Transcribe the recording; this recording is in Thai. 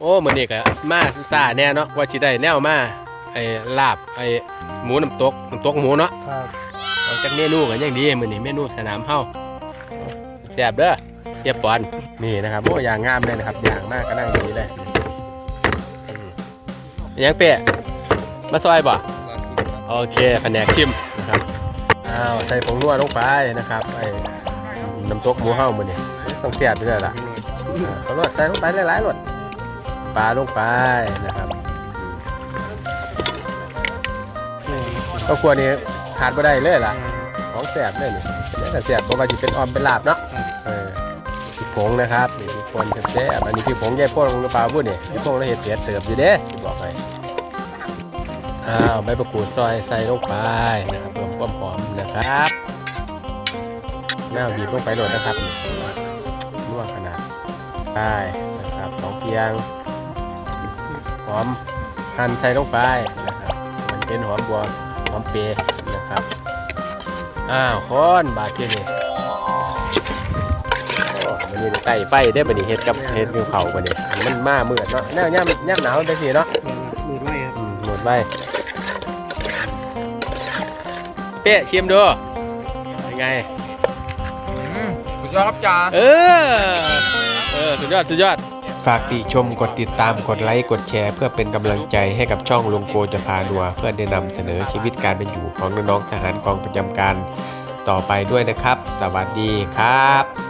โอ้มื้อนี้ก็มาซ่าแน่เนาะว่าสิได้แนวมาไอ้ลาบไอ้หมูน้ำตกน้ำตกหมูเนาะครับเอาจากเมนูกันยังดีมื้อนี้เมนูสนามเฮาแซ่บเด้อเทียบปอนนี่นะครับโอ้อย่างงามเลยนะครับอย่างมากก็นั่งอย่างนี้เลยอืมยังเปะมาซอยบ่โอเคแผนกชิมนะครับอ้าวใส่ผงนัวลงไปนะครับไอ้น้ำตกหมูเฮามื้อนี้ต้องแซ่บไปเลยล่ะอ่าเอารสใส่ลงไปหลายๆรส ปลาลงไปนะครับก็ควรนี้ขาดไม่ได้เลยล่ะ ของแสบเลยนี่นี่แต่แสบเพราะว่าจะเป็นออมเป็นลาบเนาะเออพริกผงนะครับนี่พริกป่นแซ่บๆอันนี้พริกผงแย่พ่นกป๋าพูดนี่พริกผงเราเห็ดเสียเติบอยู่เด้ที่บอกไปอ้าวใบประกรูดซอยใส่ลงไปนะครับเพิ่มความหอมนะครับหน้าบีบลงไปโหลดนะครับนวดขนาดได้นะครับสองเพียง หอมหั่นใส่ลงไปนะครับมันเป็นหอมบัวหอมเปรย์นะครับอ้าวคนบาดเจ็บนี่มันนี่ไก่ไฟได้บันนี้เฮ็ดกับเฮ็ดกับเขาบันนี้มันมาเมื่อเนาะแนวย่ำย่ำหนาวมันเป็นสิเนาะมือไว้ครับอืมหมดไปเป๊ะชิมดูเป็นไงสุดยอดครับจ่าเออเออสุดยอดสุดยอด ฝากติชมกดติดตามกดไลค์กดแชร์ เพื่อเป็นกำลังใจให้กับช่องลุงโกจะพาดัว เพื่อได้นำเสนอชีวิตการเป็นอยู่ของน้องๆทหารกองประจำการต่อไปด้วยนะครับ สวัสดีครับ